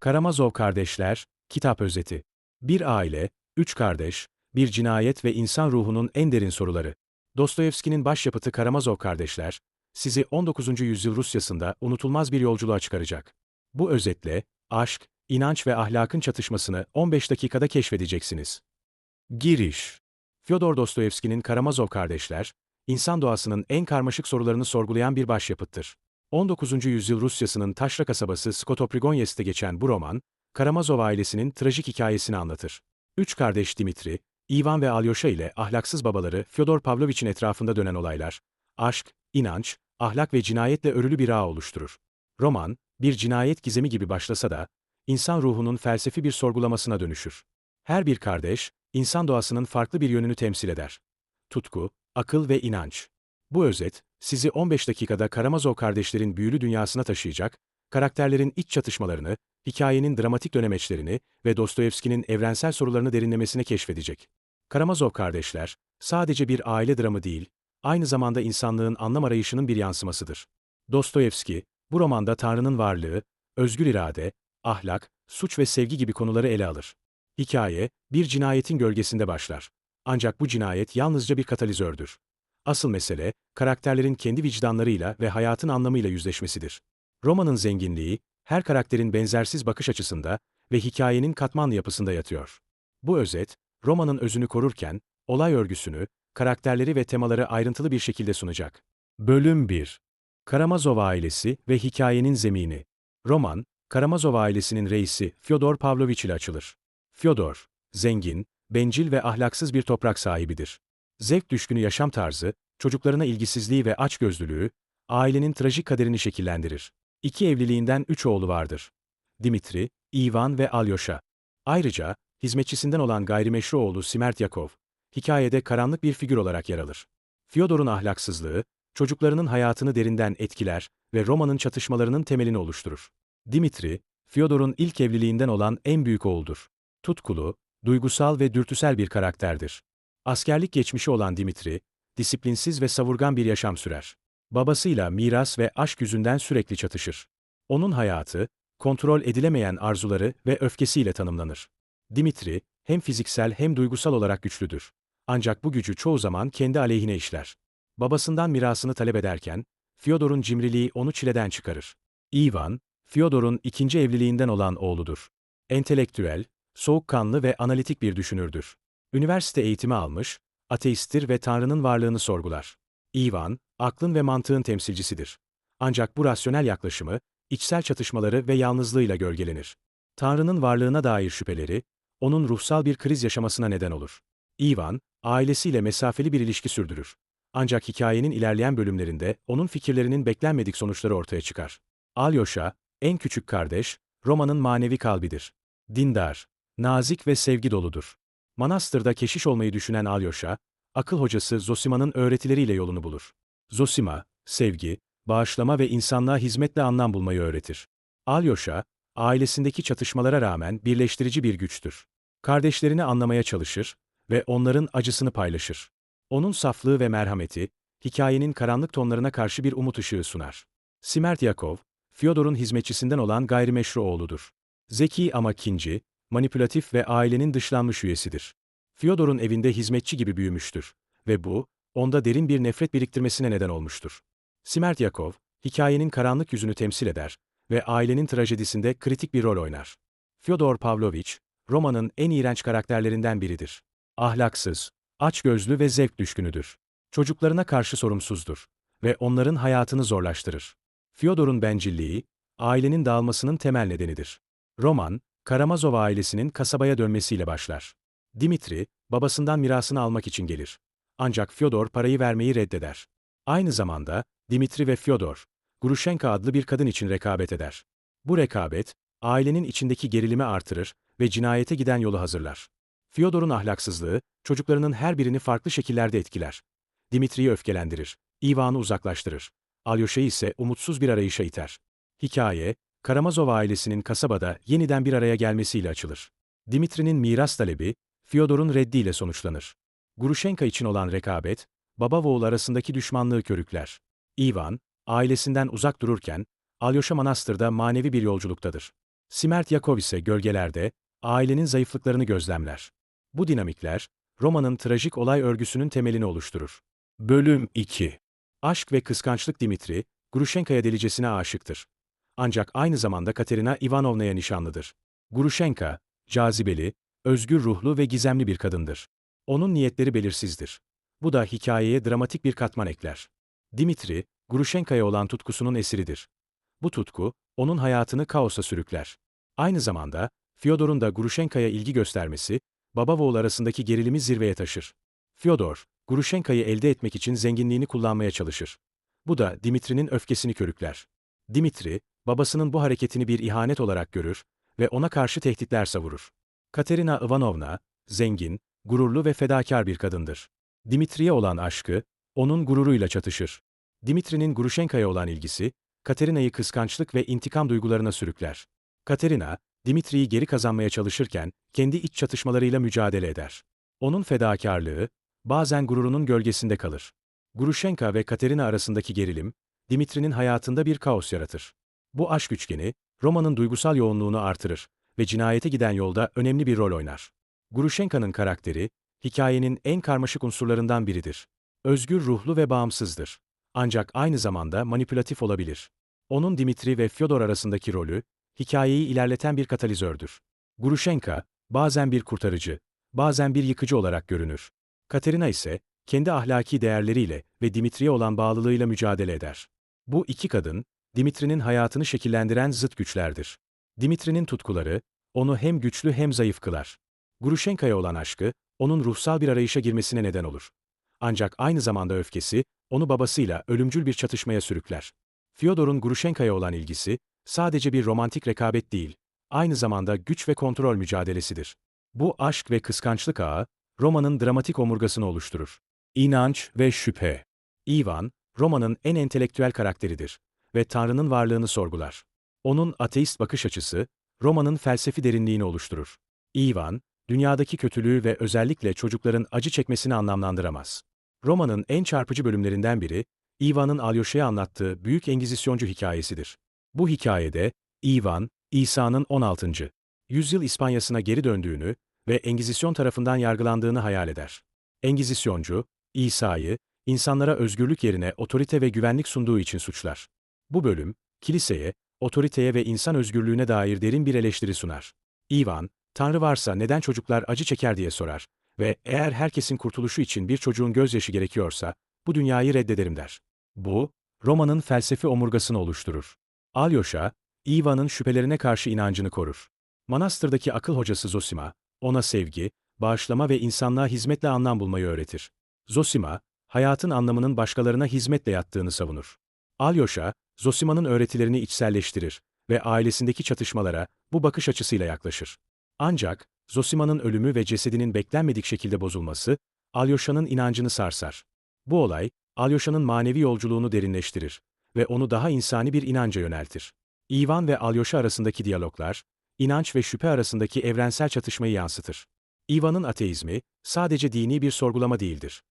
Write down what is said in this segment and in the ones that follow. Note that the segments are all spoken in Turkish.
Karamazov Kardeşler, Kitap Özeti. Bir aile, üç kardeş, bir cinayet ve insan ruhunun en derin soruları. Dostoyevski'nin başyapıtı Karamazov Kardeşler, sizi 19. yüzyıl Rusyasında unutulmaz bir yolculuğa çıkaracak. Bu özetle, aşk, inanç ve ahlakın çatışmasını 15 dakikada keşfedeceksiniz. Giriş Fyodor Dostoyevski'nin Karamazov Kardeşler, insan doğasının en karmaşık sorularını sorgulayan bir başyapıttır. 19. yüzyıl Rusyasının taşra kasabası Skotoprigonyes'te geçen bu roman, Karamazov ailesinin trajik hikayesini anlatır. Üç kardeş Dimitri, Ivan ve Alyosha ile ahlaksız babaları Fyodor Pavlovich'in etrafında dönen olaylar, aşk, inanç, ahlak ve cinayetle örülü bir ağ oluşturur. Roman, bir cinayet gizemi gibi başlasa da, insan ruhunun felsefi bir sorgulamasına dönüşür. Her bir kardeş, insan doğasının farklı bir yönünü temsil eder. Tutku, akıl ve inanç. Bu özet, sizi 15 dakikada Karamazov kardeşlerin büyülü dünyasına taşıyacak, karakterlerin iç çatışmalarını, hikayenin dramatik dönemeçlerini ve Dostoyevski'nin evrensel sorularını derinlemesine keşfedecek. Karamazov kardeşler, sadece bir aile dramı değil, aynı zamanda insanlığın anlam arayışının bir yansımasıdır. Dostoyevski, bu romanda Tanrı'nın varlığı, özgür irade, ahlak, suç ve sevgi gibi konuları ele alır. Hikaye, bir cinayetin gölgesinde başlar. Ancak bu cinayet yalnızca bir katalizördür. Asıl mesele, karakterlerin kendi vicdanlarıyla ve hayatın anlamıyla yüzleşmesidir. Romanın zenginliği, her karakterin benzersiz bakış açısında ve hikayenin katmanlı yapısında yatıyor. Bu özet, romanın özünü korurken, olay örgüsünü, karakterleri ve temaları ayrıntılı bir şekilde sunacak. Bölüm 1 Karamazov ailesi ve hikayenin zemini. Roman, Karamazov ailesinin reisi Fyodor Pavlovich ile açılır. Fyodor, zengin, bencil ve ahlaksız bir toprak sahibidir. Zevk düşkünü yaşam tarzı, çocuklarına ilgisizliği ve açgözlülüğü, ailenin trajik kaderini şekillendirir. İki evliliğinden üç oğlu vardır. Dimitri, Ivan ve Alyosha. Ayrıca, hizmetçisinden olan gayrimeşru oğlu Simertyakov, hikayede karanlık bir figür olarak yer alır. Fyodor'un ahlaksızlığı, çocuklarının hayatını derinden etkiler ve romanın çatışmalarının temelini oluşturur. Dimitri, Fyodor'un ilk evliliğinden olan en büyük oğuldur. Tutkulu, duygusal ve dürtüsel bir karakterdir. Askerlik geçmişi olan Dimitri, disiplinsiz ve savurgan bir yaşam sürer. Babasıyla miras ve aşk yüzünden sürekli çatışır. Onun hayatı, kontrol edilemeyen arzuları ve öfkesiyle tanımlanır. Dimitri, hem fiziksel hem duygusal olarak güçlüdür. Ancak bu gücü çoğu zaman kendi aleyhine işler. Babasından mirasını talep ederken, Fyodor'un cimriliği onu çileden çıkarır. Ivan, Fyodor'un ikinci evliliğinden olan oğludur. Entelektüel, soğukkanlı ve analitik bir düşünürdür. Üniversite eğitimi almış, ateisttir ve Tanrı'nın varlığını sorgular. Ivan, aklın ve mantığın temsilcisidir. Ancak bu rasyonel yaklaşımı, içsel çatışmaları ve yalnızlığıyla gölgelenir. Tanrı'nın varlığına dair şüpheleri, onun ruhsal bir kriz yaşamasına neden olur. Ivan, ailesiyle mesafeli bir ilişki sürdürür. Ancak hikayenin ilerleyen bölümlerinde onun fikirlerinin beklenmedik sonuçları ortaya çıkar. Alyosha, en küçük kardeş, Roma'nın manevi kalbidir. Dindar, nazik ve sevgi doludur. Manastırda keşiş olmayı düşünen Alyosha, akıl hocası Zosima'nın öğretileriyle yolunu bulur. Zosima, sevgi, bağışlama ve insanlığa hizmetle anlam bulmayı öğretir. Alyosha, ailesindeki çatışmalara rağmen birleştirici bir güçtür. Kardeşlerini anlamaya çalışır ve onların acısını paylaşır. Onun saflığı ve merhameti, hikayenin karanlık tonlarına karşı bir umut ışığı sunar. Simertyakov, Fyodor'un hizmetçisinden olan gayrimeşru oğludur. Zeki ama kinci, manipülatif ve ailenin dışlanmış üyesidir. Fyodor'un evinde hizmetçi gibi büyümüştür ve bu, onda derin bir nefret biriktirmesine neden olmuştur. Simertyakov, hikayenin karanlık yüzünü temsil eder ve ailenin trajedisinde kritik bir rol oynar. Fyodor Pavlovich, romanın en iğrenç karakterlerinden biridir. Ahlaksız, açgözlü ve zevk düşkünüdür. Çocuklarına karşı sorumsuzdur ve onların hayatını zorlaştırır. Fyodor'un bencilliği, ailenin dağılmasının temel nedenidir. Roman, Karamazov ailesinin kasabaya dönmesiyle başlar. Dimitri, babasından mirasını almak için gelir. Ancak Fyodor parayı vermeyi reddeder. Aynı zamanda, Dimitri ve Fyodor, Grushenka adlı bir kadın için rekabet eder. Bu rekabet, ailenin içindeki gerilimi artırır ve cinayete giden yolu hazırlar. Fyodor'un ahlaksızlığı, çocuklarının her birini farklı şekillerde etkiler. Dimitri'yi öfkelendirir, Ivan'ı uzaklaştırır. Alyosha'yı ise umutsuz bir arayışa iter. Hikaye, Karamazov ailesinin kasabada yeniden bir araya gelmesiyle açılır. Dimitri'nin miras talebi, Fyodor'un reddiyle sonuçlanır. Grushenka için olan rekabet, baba oğul arasındaki düşmanlığı körükler. Ivan, ailesinden uzak dururken, Alyosha Manastır'da manevi bir yolculuktadır. Simertyakov ise gölgelerde, ailenin zayıflıklarını gözlemler. Bu dinamikler, romanın trajik olay örgüsünün temelini oluşturur. Bölüm 2 Aşk ve kıskançlık Dimitri, Grushenka'ya delicesine aşıktır. Ancak aynı zamanda Katerina Ivanovna'ya nişanlıdır. Grushenka, cazibeli, özgür ruhlu ve gizemli bir kadındır. Onun niyetleri belirsizdir. Bu da hikayeye dramatik bir katman ekler. Dimitri, Grushenka'ya olan tutkusunun esiridir. Bu tutku, onun hayatını kaosa sürükler. Aynı zamanda, Fyodor'un da Grushenka'ya ilgi göstermesi, baba oğul arasındaki gerilimi zirveye taşır. Fyodor, Grushenka'yı elde etmek için zenginliğini kullanmaya çalışır. Bu da Dimitri'nin öfkesini körükler. Dimitri, babasının bu hareketini bir ihanet olarak görür ve ona karşı tehditler savurur. Katerina Ivanovna, zengin, gururlu ve fedakar bir kadındır. Dimitri'ye olan aşkı, onun gururuyla çatışır. Dimitri'nin Grushenka'ya olan ilgisi, Katerina'yı kıskançlık ve intikam duygularına sürükler. Katerina, Dimitri'yi geri kazanmaya çalışırken, kendi iç çatışmalarıyla mücadele eder. Onun fedakarlığı, bazen gururunun gölgesinde kalır. Grushenka ve Katerina arasındaki gerilim, Dimitri'nin hayatında bir kaos yaratır. Bu aşk üçgeni, romanın duygusal yoğunluğunu artırır ve cinayete giden yolda önemli bir rol oynar. Grushenka'nın karakteri, hikayenin en karmaşık unsurlarından biridir. Özgür ruhlu ve bağımsızdır. Ancak aynı zamanda manipülatif olabilir. Onun Dimitri ve Fyodor arasındaki rolü, hikayeyi ilerleten bir katalizördür. Grushenka, bazen bir kurtarıcı, bazen bir yıkıcı olarak görünür. Katerina ise, kendi ahlaki değerleriyle ve Dimitri'ye olan bağlılığıyla mücadele eder. Bu iki kadın, Dimitri'nin hayatını şekillendiren zıt güçlerdir. Dimitri'nin tutkuları, onu hem güçlü hem zayıf kılar. Grushenka'ya olan aşkı, onun ruhsal bir arayışa girmesine neden olur. Ancak aynı zamanda öfkesi, onu babasıyla ölümcül bir çatışmaya sürükler. Fyodor'un Grushenka'ya olan ilgisi, sadece bir romantik rekabet değil, aynı zamanda güç ve kontrol mücadelesidir. Bu aşk ve kıskançlık ağı, romanın dramatik omurgasını oluşturur. İnanç ve şüphe. Ivan, romanın en entelektüel karakteridir ve Tanrı'nın varlığını sorgular. Onun ateist bakış açısı, romanın felsefi derinliğini oluşturur. Ivan, dünyadaki kötülüğü ve özellikle çocukların acı çekmesini anlamlandıramaz. Romanın en çarpıcı bölümlerinden biri, Ivan'ın Alyosha'ya anlattığı Büyük Engizisyoncu hikayesidir. Bu hikayede, Ivan, İsa'nın 16. yüzyıl İspanyasına geri döndüğünü ve Engizisyon tarafından yargılandığını hayal eder. Engizisyoncu, İsa'yı, insanlara özgürlük yerine otorite ve güvenlik sunduğu için suçlar. Bu bölüm, kiliseye, otoriteye ve insan özgürlüğüne dair derin bir eleştiri sunar. Ivan, Tanrı varsa neden çocuklar acı çeker diye sorar ve eğer herkesin kurtuluşu için bir çocuğun gözyaşı gerekiyorsa, bu dünyayı reddederim der. Bu, Roma'nın felsefi omurgasını oluşturur. Alyosha, Ivan'ın şüphelerine karşı inancını korur. Manastırdaki akıl hocası Zosima, ona sevgi, bağışlama ve insanlığa hizmetle anlam bulmayı öğretir. Zosima, hayatın anlamının başkalarına hizmetle yattığını savunur. Alyosha, Zosima'nın öğretilerini içselleştirir ve ailesindeki çatışmalara bu bakış açısıyla yaklaşır. Ancak, Zosima'nın ölümü ve cesedinin beklenmedik şekilde bozulması, Alyosha'nın inancını sarsar. Bu olay, Alyosha'nın manevi yolculuğunu derinleştirir ve onu daha insani bir inanca yöneltir. Ivan ve Alyosha arasındaki diyaloglar, inanç ve şüphe arasındaki evrensel çatışmayı yansıtır. Ivan'ın ateizmi, sadece dini bir sorgulama değildir.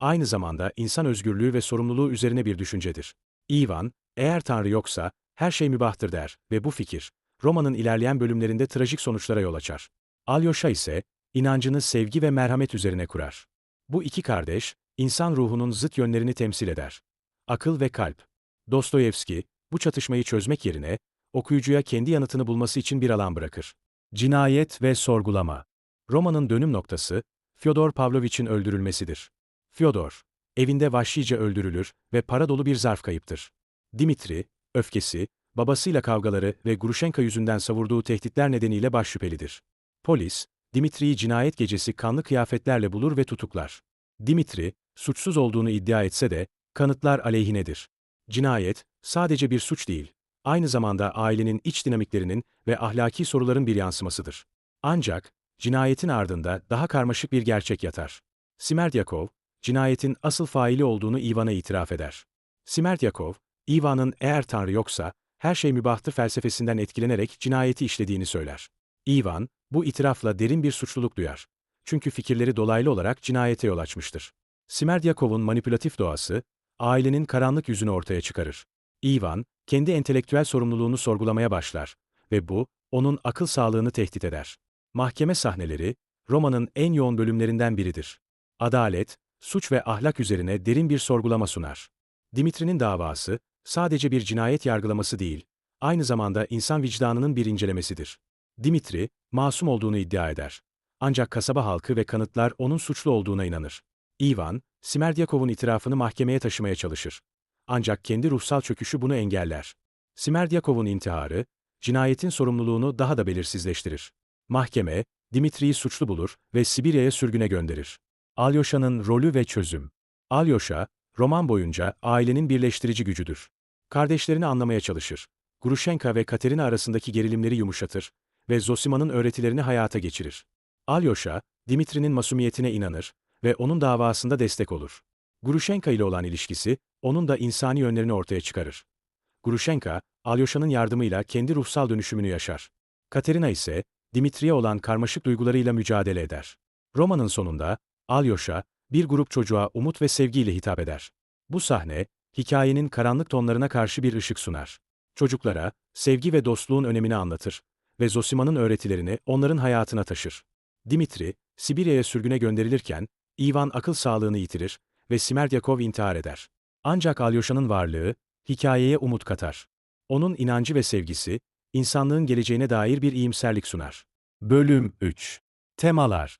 Aynı zamanda insan özgürlüğü ve sorumluluğu üzerine bir düşüncedir. Ivan, eğer Tanrı yoksa, her şey mübahtır der ve bu fikir, Roma'nın ilerleyen bölümlerinde trajik sonuçlara yol açar. Alyosha ise, inancını sevgi ve merhamet üzerine kurar. Bu iki kardeş, insan ruhunun zıt yönlerini temsil eder. Akıl ve kalp. Dostoyevski, bu çatışmayı çözmek yerine, okuyucuya kendi yanıtını bulması için bir alan bırakır. Cinayet ve sorgulama. Romanın dönüm noktası, Fyodor Pavlovich'in öldürülmesidir. Fyodor, evinde vahşice öldürülür ve para dolu bir zarf kayıptır. Dimitri, öfkesi, babasıyla kavgaları ve Grushenka yüzünden savurduğu tehditler nedeniyle başşüphelidir. Polis, Dimitri'yi cinayet gecesi kanlı kıyafetlerle bulur ve tutuklar. Dimitri, suçsuz olduğunu iddia etse de, kanıtlar aleyhinedir. Cinayet, sadece bir suç değil, aynı zamanda ailenin iç dinamiklerinin ve ahlaki soruların bir yansımasıdır. Ancak, cinayetin ardında daha karmaşık bir gerçek yatar. Simerdyakov, cinayetin asıl faili olduğunu Ivan'a itiraf eder. Simerdyakov, Ivan'ın eğer Tanrı yoksa, her şey mübahtır felsefesinden etkilenerek cinayeti işlediğini söyler. Ivan, bu itirafla derin bir suçluluk duyar. Çünkü fikirleri dolaylı olarak cinayete yol açmıştır. Simerdyakov'un manipülatif doğası, ailenin karanlık yüzünü ortaya çıkarır. Ivan, kendi entelektüel sorumluluğunu sorgulamaya başlar ve bu, onun akıl sağlığını tehdit eder. Mahkeme sahneleri, romanın en yoğun bölümlerinden biridir. Adalet, suç ve ahlak üzerine derin bir sorgulama sunar. Dimitri'nin davası, sadece bir cinayet yargılaması değil, aynı zamanda insan vicdanının bir incelemesidir. Dimitri, masum olduğunu iddia eder. Ancak kasaba halkı ve kanıtlar onun suçlu olduğuna inanır. Ivan, Simerdyakov'un itirafını mahkemeye taşımaya çalışır. Ancak kendi ruhsal çöküşü bunu engeller. Simerdyakov'un intiharı, cinayetin sorumluluğunu daha da belirsizleştirir. Mahkeme, Dimitri'yi suçlu bulur ve Sibirya'ya sürgüne gönderir. Alyosha'nın rolü ve çözüm. Alyosha, roman boyunca ailenin birleştirici gücüdür. Kardeşlerini anlamaya çalışır. Grushenka ve Katerina arasındaki gerilimleri yumuşatır ve Zosima'nın öğretilerini hayata geçirir. Alyosha, Dimitri'nin masumiyetine inanır ve onun davasında destek olur. Grushenka ile olan ilişkisi, onun da insani yönlerini ortaya çıkarır. Grushenka, Alyosha'nın yardımıyla kendi ruhsal dönüşümünü yaşar. Katerina ise, Dimitri'ye olan karmaşık duygularıyla mücadele eder. Romanın sonunda, Alyosha, bir grup çocuğa umut ve sevgiyle hitap eder. Bu sahne, hikayenin karanlık tonlarına karşı bir ışık sunar. Çocuklara, sevgi ve dostluğun önemini anlatır ve Zosima'nın öğretilerini onların hayatına taşır. Dimitri, Sibirya'ya sürgüne gönderilirken, Ivan akıl sağlığını yitirir ve Simerdyakov intihar eder. Ancak Alyosha'nın varlığı, hikayeye umut katar. Onun inancı ve sevgisi, insanlığın geleceğine dair bir iyimserlik sunar. Bölüm 3 Temalar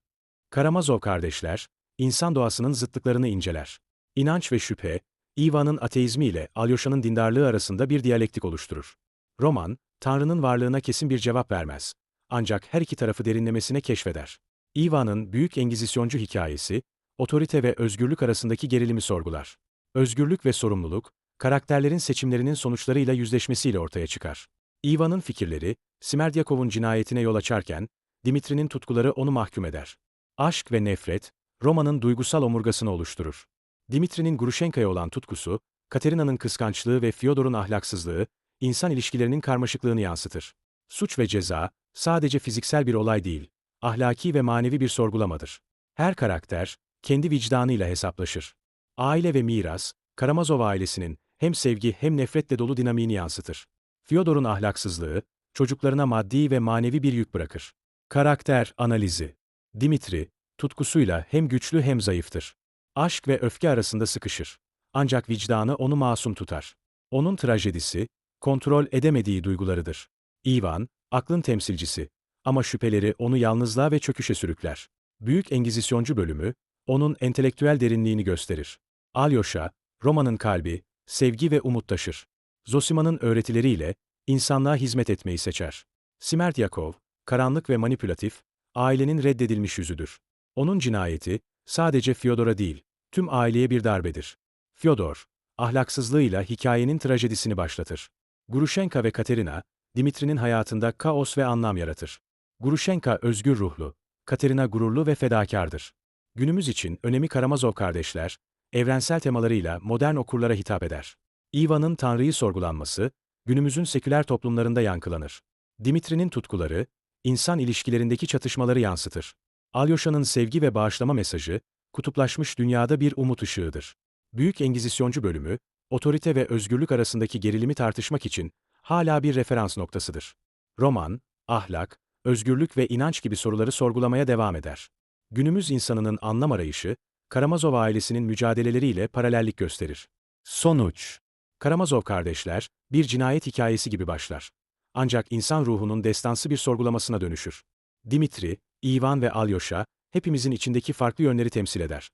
Karamazov kardeşler, insan doğasının zıtlıklarını inceler. İnanç ve şüphe, Ivan'ın ateizmi ile Alyosha'nın dindarlığı arasında bir diyalektik oluşturur. Roman, Tanrı'nın varlığına kesin bir cevap vermez. Ancak her iki tarafı derinlemesine keşfeder. Ivan'ın Büyük Engizisyoncu hikayesi, otorite ve özgürlük arasındaki gerilimi sorgular. Özgürlük ve sorumluluk, karakterlerin seçimlerinin sonuçlarıyla yüzleşmesiyle ortaya çıkar. Ivan'ın fikirleri, Simerdyakov'un cinayetine yol açarken, Dimitri'nin tutkuları onu mahkum eder. Aşk ve nefret, romanın duygusal omurgasını oluşturur. Dimitri'nin Grushenka'ya olan tutkusu, Katerina'nın kıskançlığı ve Fyodor'un ahlaksızlığı, insan ilişkilerinin karmaşıklığını yansıtır. Suç ve ceza, sadece fiziksel bir olay değil, ahlaki ve manevi bir sorgulamadır. Her karakter, kendi vicdanıyla hesaplaşır. Aile ve miras, Karamazov ailesinin hem sevgi hem nefretle dolu dinamiğini yansıtır. Fyodor'un ahlaksızlığı, çocuklarına maddi ve manevi bir yük bırakır. Karakter analizi Dimitri, tutkusuyla hem güçlü hem zayıftır. Aşk ve öfke arasında sıkışır. Ancak vicdanı onu masum tutar. Onun trajedisi, kontrol edemediği duygularıdır. Ivan, aklın temsilcisi. Ama şüpheleri onu yalnızlığa ve çöküşe sürükler. Büyük Engizisyoncu bölümü, onun entelektüel derinliğini gösterir. Alyosha, romanın kalbi, sevgi ve umut taşır. Zosima'nın öğretileriyle, insanlığa hizmet etmeyi seçer. Simerdyakov, karanlık ve manipülatif, ailenin reddedilmiş yüzüdür. Onun cinayeti, sadece Fyodor'a değil, tüm aileye bir darbedir. Fyodor, ahlaksızlığıyla hikayenin trajedisini başlatır. Grushenka ve Katerina, Dimitri'nin hayatında kaos ve anlam yaratır. Grushenka özgür ruhlu, Katerina gururlu ve fedakardır. Günümüz için önemi Karamazov kardeşler, evrensel temalarıyla modern okurlara hitap eder. Ivan'ın Tanrı'yı sorgulanması, günümüzün seküler toplumlarında yankılanır. Dimitri'nin tutkuları, insan ilişkilerindeki çatışmaları yansıtır. Alyosha'nın sevgi ve bağışlama mesajı, kutuplaşmış dünyada bir umut ışığıdır. Büyük Engizisyoncu bölümü, otorite ve özgürlük arasındaki gerilimi tartışmak için hala bir referans noktasıdır. Roman, ahlak, özgürlük ve inanç gibi soruları sorgulamaya devam eder. Günümüz insanının anlam arayışı, Karamazov ailesinin mücadeleleriyle paralellik gösterir. Sonuç Karamazov kardeşler, bir cinayet hikayesi gibi başlar. Ancak insan ruhunun destansı bir sorgulamasına dönüşür. Dimitri, Ivan ve Alyosha, hepimizin içindeki farklı yönleri temsil eder.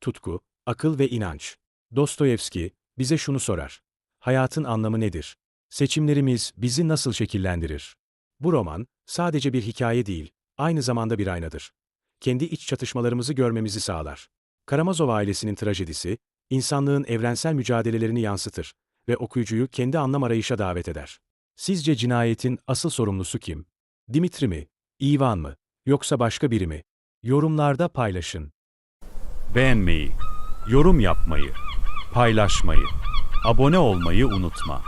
Tutku, akıl ve inanç. Dostoyevski, bize şunu sorar. Hayatın anlamı nedir? Seçimlerimiz bizi nasıl şekillendirir? Bu roman, sadece bir hikaye değil, aynı zamanda bir aynadır. Kendi iç çatışmalarımızı görmemizi sağlar. Karamazov ailesinin trajedisi, insanlığın evrensel mücadelelerini yansıtır ve okuyucuyu kendi anlam arayışa davet eder. Sizce cinayetin asıl sorumlusu kim? Dimitri mi? Ivan mı? Yoksa başka biri mi? Yorumlarda paylaşın. Beğenmeyi, yorum yapmayı, paylaşmayı, abone olmayı unutma.